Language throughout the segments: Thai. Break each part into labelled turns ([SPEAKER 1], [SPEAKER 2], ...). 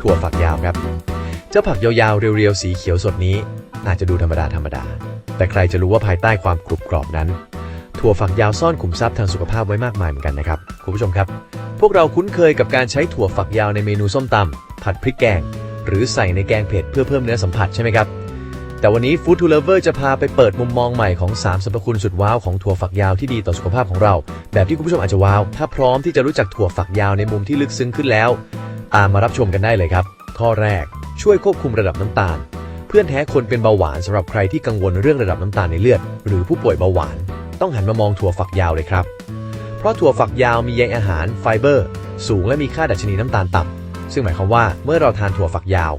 [SPEAKER 1] ถั่วฝักยาวครับ เจ้าผักยาวๆ เรียวๆ สีเขียวสดนี้ อาจจะดูธรรมดาธรรมดา แต่ใครจะรู้ว่าภายใต้ความกรุบกรอบนั้น ถั่วฝักยาวซ่อนขุมทรัพย์ทางสุขภาพไว้มากมายเหมือนกันนะครับ คุณผู้ชมครับ พวกเราคุ้นเคยกับการใช้ถั่วฝักยาวในเมนูส้มตำผัดพริกแกง หรือใส่ในแกงเผ็ดเพื่อเพิ่มเนื้อสัมผัสใช่ไหมครับ แต่วันนี้ Food to Lover จะพาไปเปิดมุมมองใหม่ของ3สรรพคุณสุดว้าวของถั่วฝักยาวที่ดีต่อสุขภาพของเรา แบบที่คุณผู้ชมอาจจะว้าว ถ้าพร้อมที่จะรู้จักถั่วฝักยาวในมุมที่ลึกซึ้งขึ้นแล้ว ตามารับชมกันได้เลยครับ ข้อแรก ช่วยควบคุมระดับน้ำตาล เพื่อนแท้คนเป็นเบาหวานสำหรับใครที่กังวลเรื่องระดับน้ำตาลในเลือด หรือผู้ป่วยเบาหวาน ต้องหันมามองถั่วฝักยาวเลยครับ เพราะถั่วฝักยาวมีใยอาหารไฟเบอร์ สูงและมีค่าดัชนีน้ำตาลต่ำซึ่งหมายความว่าเมื่อเราทานถั่วฝักยาว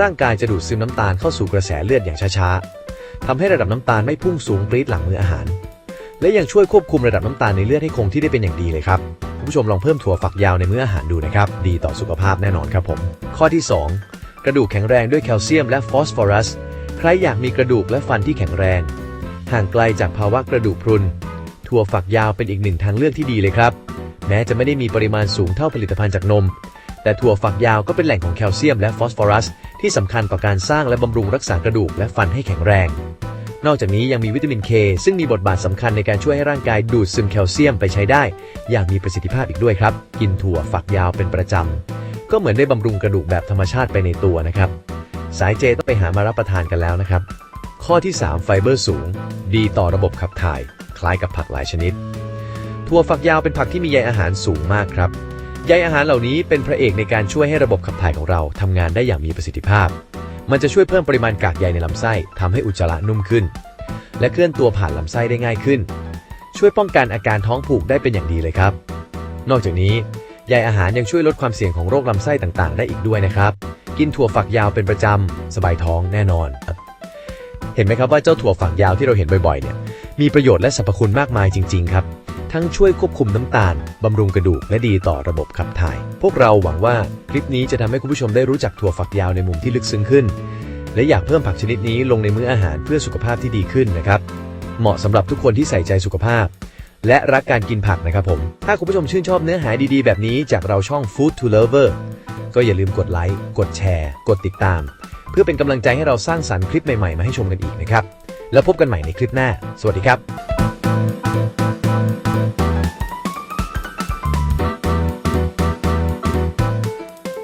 [SPEAKER 1] ร่างกายจะดูดซึมน้ำตาลเข้าสู่กระแสเลือดอย่างช้าๆทำให้ระดับน้ำตาลไม่พุ่งสูงปรี๊ดหลังมื้ออาหาร และยังช่วยควบคุมระดับน้ำตาลในเลือดให้คงที่ได้เป็นอย่างดีเลยครับ คุณผู้ชมลองเพิ่มถั่วฝักยาวในมื้ออาหารดูนะครับ ดีต่อสุขภาพแน่นอนครับผม ข้อที่ 2 กระดูกแข็งแรงด้วยแคลเซียมและฟอสฟอรัส ใครอยากมีกระดูกและฟันที่แข็งแรง ห่างไกลจากภาวะกระดูกพรุน ถั่วฝักยาวเป็นอีกหนึ่งทางเลือกที่ดีเลยครับ แม้จะไม่ได้มีปริมาณสูงเท่าผลิตภัณฑ์จากนม แต่ถั่วฝักยาวก็เป็นแหล่งของแคลเซียมและฟอสฟอรัส ที่สำคัญต่อการสร้างและบำรุงรักษากระดูกและฟันให้แข็งแรง นอกจากนี้ยังมีวิตามินเคซึ่งมีบทบาทสำคัญในการช่วยให้ร่างกายดูดซึมแคลเซียมไปใช้ได้ อย่างมีประสิทธิภาพอีกด้วยครับ กินถั่วฝักยาวเป็นประจำก็เหมือนได้บำรุงกระดูกแบบธรรมชาติไปในตัวนะครับ สายเจต้องไปหามารับประทานกันแล้วนะครับ ข้อที่ 3 ไฟเบอร์สูง ดีต่อระบบขับถ่าย คล้ายกับผักหลายชนิด ถั่วฝักยาวเป็นผักที่มีใยอาหารสูงมากครับใยอาหารเหล่านี้เป็นพระเอกในการช่วยให้ระบบขับถ่ายของเราทำงานได้อย่างมีประสิทธิภาพ มันจะช่วยเพิ่มปริมาณกากใยในลำไส้ทำให้อุจจาระนุ่มขึ้น และเคลื่อนตัวผ่านลำไส้ได้ง่ายขึ้น ช่วยป้องกันอาการท้องผูกได้เป็นอย่างดีเลยครับ นอกจากนี้ใยอาหารยังช่วยลดความเสี่ยงของโรคลำไส้ต่างๆ ได้อีกด้วยนะครับ กินถั่วฝักยาวเป็นประจำ สบายท้องแน่นอน เห็นไหมครับว่าเจ้าถั่วฝักยาวที่เราเห็นบ่อยๆเนี่ยมีประโยชน์และสรรพคุณมากมายจริง ๆ ครับ ทั้งช่วยควบคุมน้ำตาล บำรุงกระดูกและดีต่อระบบขับถ่าย พวกเราหวังว่าคลิปนี้จะทำให้คุณผู้ชมได้รู้จักถั่วฝักยาวในมุมที่ลึกซึ้งขึ้น และอยากเพิ่มผักชนิดนี้ลงในมื้ออาหารเพื่อสุขภาพที่ดีขึ้นนะครับ เหมาะสำหรับทุกคนที่ใส่ใจสุขภาพ และรักการกินผักนะครับผม ถ้าคุณผู้ชมชื่นชอบเนื้อหาดีๆ แบบนี้จากเราช่อง Food to Lover ก็อย่าลืมกดไลค์ กดแชร์ กดติดตาม เพื่อเป็นกำลังใจให้เราสร้างสรรค์คลิปใหม่ๆ มาให้ชมกันอีกนะครับ แล้วพบกันใหม่ในคลิปหน้า สวัสดีครับ